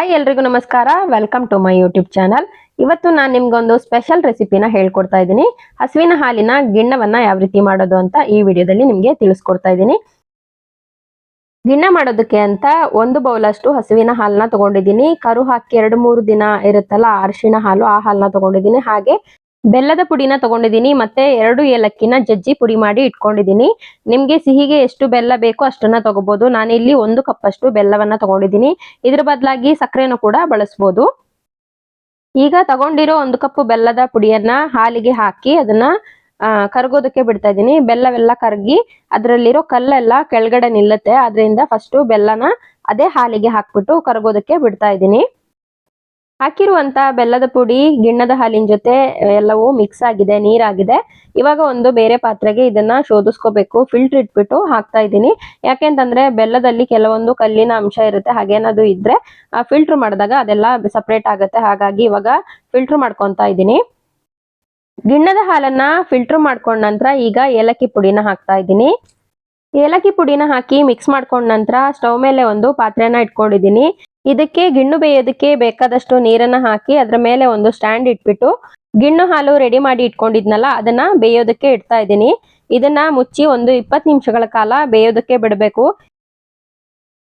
Hi ಎಲ್ರಿಗೂ ನಮಸ್ಕಾರ. Welcome to my YouTube channel ಇವತ್ತು ನಾನು ನಿಮ್ಗೊಂದು ಸ್ಪೆಷಲ್ ರೆಸಿಪಿನ ಹೇಳ್ಕೊಡ್ತಾ ಇದ್ದೀನಿ. ಹಸುವಿನ ಹಾಲಿನ ಗಿಣ್ಣವನ್ನ ಯಾವ ರೀತಿ ಮಾಡೋದು ಅಂತ ಈ ವಿಡಿಯೋದಲ್ಲಿ ನಿಮಗೆ ತಿಳಿಸ್ಕೊಡ್ತಾ ಇದ್ದೀನಿ. ಗಿಣ್ಣ ಮಾಡೋದಕ್ಕೆ ಅಂತ ಒಂದು ಬೌಲಷ್ಟು ಹಸುವಿನ ಹಾಲನ್ನ ತಗೊಂಡಿದ್ದೀನಿ. ಕರು ಹಾಕಿ ಎರಡು ಮೂರು ದಿನ ಇರುತ್ತಲ್ಲ ಅರಿಶಿಣ ಹಾಲು ಆ ಹಾಲನ್ನ ತಗೊಂಡಿದ್ದೀನಿ. ಹಾಗೆ ಬೆಲ್ಲದ ಪುಡಿನ ತಗೊಂಡಿದ್ದೀನಿ, ಮತ್ತೆ ಎರಡು ಏಲಕ್ಕಿನ ಜಜ್ಜಿ ಪುಡಿ ಮಾಡಿ ಇಟ್ಕೊಂಡಿದ್ದೀನಿ. ನಿಮಗೆ ಸಿಹಿಗೆ ಎಷ್ಟು ಬೆಲ್ಲ ಬೇಕೋ ಅಷ್ಟನ್ನ ತಗೋಬಹುದು ನಾನಿಲ್ಲಿ ಒಂದು ಕಪ್ ಅಷ್ಟು ಬೆಲ್ಲವನ್ನ ತಗೊಂಡಿದ್ದೀನಿ. ಇದ್ರ ಬದಲಾಗಿ ಸಕ್ಕರೆನೂ ಕೂಡ ಬಳಸ್ಬೋದು. ಈಗ ತಗೊಂಡಿರೋ ಒಂದು ಕಪ್ ಬೆಲ್ಲದ ಪುಡಿಯನ್ನ ಹಾಲಿಗೆ ಹಾಕಿ ಅದನ್ನ ಕರಗೋದಕ್ಕೆ ಬಿಡ್ತಾ ಇದ್ದೀನಿ ಬೆಲ್ಲವೆಲ್ಲ ಕರಗಿ ಅದರಲ್ಲಿರೋ ಕಲ್ಲೆಲ್ಲ ಕೆಳಗಡೆ ನಿಲ್ಲುತ್ತೆ. ಅದರಿಂದ ಫಸ್ಟ್ ಬೆಲ್ಲನ ಅದೇ ಹಾಲಿಗೆ ಹಾಕ್ಬಿಟ್ಟು ಕರಗೋದಕ್ಕೆ ಬಿಡ್ತಾ ಇದ್ದೀನಿ ಹಾಕಿರುವಂತ ಬೆಲ್ಲದ ಪುಡಿ, ಗಿಣ್ಣದ ಹಾಲಿನ ಜೊತೆ ಎಲ್ಲವೂ ಮಿಕ್ಸ್ ಆಗಿದೆ, ನೀರಾಗಿದೆ. ಇವಾಗ ಒಂದು ಬೇರೆ ಪಾತ್ರೆಗೆ ಇದನ್ನ ಶೋಧಿಸ್ಕೋಬೇಕು. ಫಿಲ್ಟರ್ ಇಟ್ಬಿಟ್ಟು ಹಾಕ್ತಾ ಇದ್ದೀನಿ. ಯಾಕೆಂತಂದ್ರೆ ಬೆಲ್ಲದಲ್ಲಿ ಕೆಲವೊಂದು ಕಲ್ಲಿನ ಅಂಶ ಇರುತ್ತೆ ಹಾಗೇನಾದ್ರು ಇದ್ರೆ ಫಿಲ್ಟರ್ ಮಾಡಿದಾಗ ಅದೆಲ್ಲ ಸಪ್ರೇಟ್ ಆಗುತ್ತೆ. ಹಾಗಾಗಿ ಇವಾಗ ಫಿಲ್ಟರ್ ಮಾಡ್ಕೊತಾ ಇದ್ದೀನಿ. ಗಿಣ್ಣದ ಹಾಲನ್ನ ಫಿಲ್ಟರ್ ಮಾಡ್ಕೊಂಡ ನಂತರ ಈಗ ಏಲಕ್ಕಿ ಪುಡಿನ ಹಾಕ್ತಾ ಇದ್ದೀನಿ. ಏಲಕ್ಕಿ ಪುಡಿನ ಹಾಕಿ ಮಿಕ್ಸ್ ಮಾಡ್ಕೊಂಡ ನಂತರ ಸ್ಟವ್ ಮೇಲೆ ಒಂದು ಪಾತ್ರೆನ ಇಟ್ಕೊಂಡಿದ್ದೀನಿ. ಇದಕ್ಕೆ ಗಿಣ್ಣು ಬೇಯೋದಕ್ಕೆ ಬೇಕಾದಷ್ಟು ನೀರನ್ನ ಹಾಕಿ ಅದ್ರ ಮೇಲೆ ಒಂದು ಸ್ಟ್ಯಾಂಡ್ ಇಟ್ಬಿಟ್ಟು ಗಿಣ್ಣು ಹಾಲು ರೆಡಿ ಮಾಡಿ ಇಟ್ಕೊಂಡಿದ್ನಲ್ಲ, ಅದನ್ನ ಬೇಯೋದಕ್ಕೆ ಇಡ್ತಾ ಇದ್ದೀನಿ. ಇದನ್ನ ಮುಚ್ಚಿ ಒಂದು ಇಪ್ಪತ್ತು ನಿಮಿಷಗಳ ಕಾಲ ಬೇಯೋದಕ್ಕೆ ಬಿಡಬೇಕು.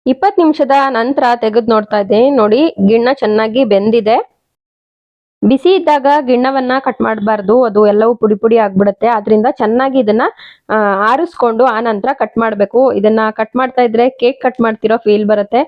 ಇಪ್ಪತ್ತು ನಿಮಿಷದ ನಂತರ ತೆಗೆದು ನೋಡ್ತಾ ಇದ್ದೀನಿ. ನೋಡಿ, ಗಿಣ್ಣ ಚೆನ್ನಾಗಿ ಬೆಂದಿದೆ. ಬಿಸಿ ಇದ್ದಾಗ ಗಿಣ್ಣವನ್ನ ಕಟ್ ಮಾಡಬಾರ್ದು. ಅದು ಎಲ್ಲವೂ ಪುಡಿ ಪುಡಿ ಆಗ್ಬಿಡುತ್ತೆ. ಆದ್ರಿಂದ ಚೆನ್ನಾಗಿ ಇದನ್ನ ಆರಿಸ್ಕೊಂಡು ಆ ನಂತರ ಕಟ್ ಮಾಡಬೇಕು. ಇದನ್ನ ಕಟ್ ಮಾಡ್ತಾ ಇದ್ರೆ ಕೇಕ್ ಕಟ್ ಮಾಡ್ತಿರೋ ಫೀಲ್ ಬರುತ್ತೆ.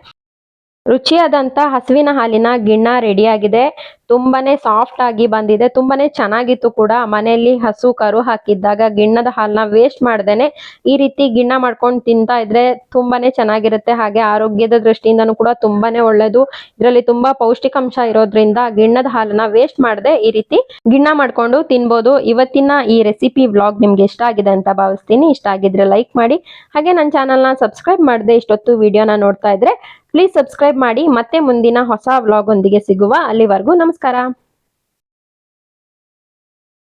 ರುಚಿಯಾದಂತ ಹಸುವಿನ ಹಾಲಿನ ಗಿಣ್ಣ ರೆಡಿ ಆಗಿದೆ. ತುಂಬಾನೇ ಸಾಫ್ಟ್ ಆಗಿ ಬಂದಿದೆ. ತುಂಬಾನೇ ಚೆನ್ನಾಗಿತ್ತು ಕೂಡ ಮನೆಯಲ್ಲಿ ಹಸು ಕರು ಹಾಕಿದ್ದಾಗ ಗಿಣ್ಣದ ಹಾಲನ್ನ ವೇಸ್ಟ್ ಮಾಡ್ದೇನೆ ಈ ರೀತಿ ಗಿಣ್ಣ ಮಾಡ್ಕೊಂಡು ತಿಂತಾ ಇದ್ರೆ ತುಂಬಾನೇ ಚೆನ್ನಾಗಿರುತ್ತೆ. ಹಾಗೆ ಆರೋಗ್ಯದ ದೃಷ್ಟಿಯಿಂದನೂ ಕೂಡ ತುಂಬಾನೇ ಒಳ್ಳೇದು. ಇದರಲ್ಲಿ ತುಂಬಾ ಪೌಷ್ಟಿಕಾಂಶ ಇರೋದ್ರಿಂದ ಗಿಣ್ಣದ ಹಾಲನ್ನ ವೇಸ್ಟ್ ಮಾಡದೆ ಈ ರೀತಿ ಗಿಣ್ಣ ಮಾಡ್ಕೊಂಡು ತಿನ್ಬೋದು. ಇವತ್ತಿನ ಈ ರೆಸಿಪಿ ವ್ಲಾಗ್ ನಿಮ್ಗೆ ಇಷ್ಟ ಆಗಿದೆ ಅಂತ ಭಾವಿಸ್ತೀನಿ. ಇಷ್ಟ ಆಗಿದ್ರೆ ಲೈಕ್ ಮಾಡಿ. ಹಾಗೆ ನನ್ನ ಚಾನಲ್ನ ಸಬ್ಸ್ಕ್ರೈಬ್ ಮಾಡದೆ ಇಷ್ಟೊತ್ತು ವಿಡಿಯೋನ ನೋಡ್ತಾ ಇದ್ರೆ ಪ್ಲೀಸ್ ಸಬ್ಸ್ಕ್ರೈಬ್ ಮಾಡಿ ಮತ್ತೆ ಮುಂದಿನ ಹೊಸ ವ್ಲಾಗ್ ಒಂದಿಗೆ ಸಿಗುವ ಅಲ್ಲಿವರೆಗೂ ನಮಸ್ಕಾರ.